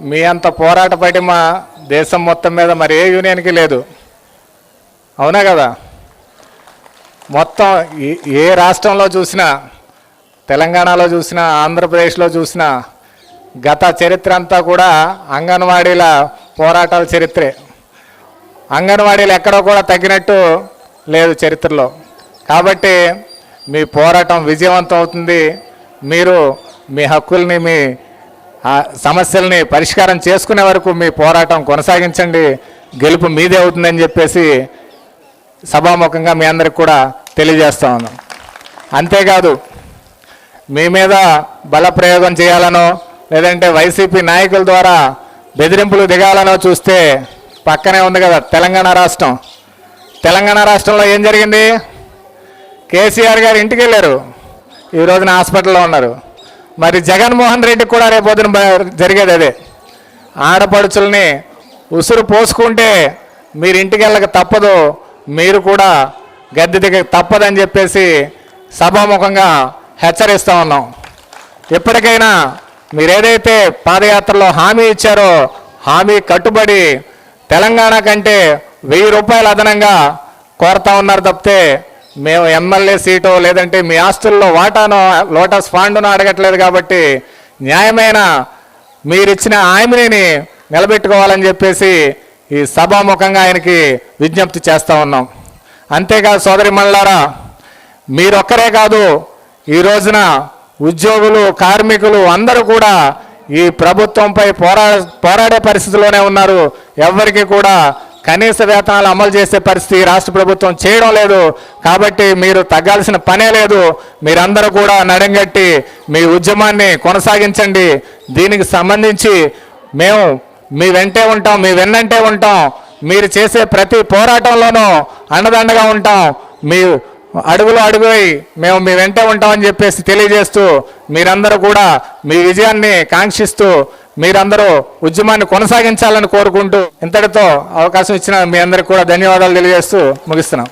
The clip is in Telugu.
మీ అంత పోరాట పటిమ దేశం మొత్తం మీద మరి ఏ యూనియన్కి లేదు. అవునా కదా? మొత్తం ఏ- ఏ రాష్ట్రంలో చూసినా తెలంగాణలో చూసినా ఆంధ్రప్రదేశ్లో చూసినా గత చరిత్ర అంతా కూడా అంగన్వాడీల పోరాటాల చరిత్రే. అంగన్వాడీలు ఎక్కడో కూడా తగ్గినట్టు లేదు చరిత్రలో. కాబట్టి మీ పోరాటం విజయవంతం అవుతుంది. మీరు మీ హక్కుల్ని మీ ఆ, సమస్యల్ని పరిష్కారం చేసుకునే వరకు మీ పోరాటం కొనసాగించండి. గెలుపు మీదే అవుతుందని చెప్పేసి సభాముఖంగా మీ అందరికి కూడా తెలియజేస్తా ఉన్నాం. అంతేకాదు మీ మీద బలప్రయోగం చేయాలనో లేదంటే వైసీపీ నాయకుల ద్వారా బెదిరింపులు దిగాలనో చూస్తే పక్కనే ఉంది కదా తెలంగాణ రాష్ట్రం. తెలంగాణ రాష్ట్రంలో ఏం జరిగింది? కేసీఆర్ గారు ఇంటికి వెళ్ళారు ఈ రోజున హాస్పిటల్లో ఉన్నారు. మరి జగన్మోహన్ రెడ్డి కూడా రేపొద్దున జరిగేది అదే. ఆడపడుచుల్ని ఉసురు పోసుకుంటే మీరు ఇంటికి వెళ్ళక తప్పదు మీరు కూడా గద్దె దిగ తప్పదని చెప్పేసి సభాముఖంగా హెచ్చరిస్తూ ఉన్నాం. ఎప్పటికైనా మీరు ఏదైతే పాదయాత్రలో హామీ ఇచ్చారో హామీ కట్టుబడి తెలంగాణ కంటే వెయ్యి రూపాయలు అదనంగా కోరుతా ఉన్నారు తప్పితే మేము ఎమ్మెల్యే సీటు లేదంటే మీ ఆస్తుల్లో వాటానో లోటస్ ఫాండునో అడగట్లేదు కాబట్టి న్యాయమైన మీరిచ్చిన హామీని నిలబెట్టుకోవాలని చెప్పేసి ఈ సభాముఖంగా ఆయనకి విజ్ఞప్తి చేస్తూ ఉన్నాం. అంతేకాదు సోదరి మళ్ళారా మీరొక్కరే కాదు ఈ రోజున ఉద్యోగులు కార్మికులు అందరూ కూడా ఈ ప్రభుత్వంపై పోరా పోరాడే పరిస్థితిలోనే ఉన్నారు. ఎవరికి కూడా కనీస వేతనాలు అమలు చేసే పరిస్థితి రాష్ట్ర ప్రభుత్వం చేయడం లేదు. కాబట్టి మీరు తగ్గాల్సిన పనే లేదు. మీరందరూ కూడా నడంగట్టి మీ ఉద్యమాన్ని కొనసాగించండి. దీనికి సంబంధించి మేము మీ వెంటే ఉంటాం మీ వెన్నంటే ఉంటాం. మీరు చేసే ప్రతి పోరాటంలోనూ అండదండగా ఉంటాం. మీ అడుగులు అడుగుై మేము మీ వెంటే ఉంటామని చెప్పేసి తెలియజేస్తూ మీరందరూ కూడా మీ విజయాన్ని కాంక్షిస్తూ మీరందరూ ఉద్యమాన్ని కొనసాగించాలని కోరుకుంటూ ఇంతటితో అవకాశం ఇచ్చిన మీ అందరికీ కూడా ధన్యవాదాలు తెలియజేస్తూ ముగిస్తున్నాం.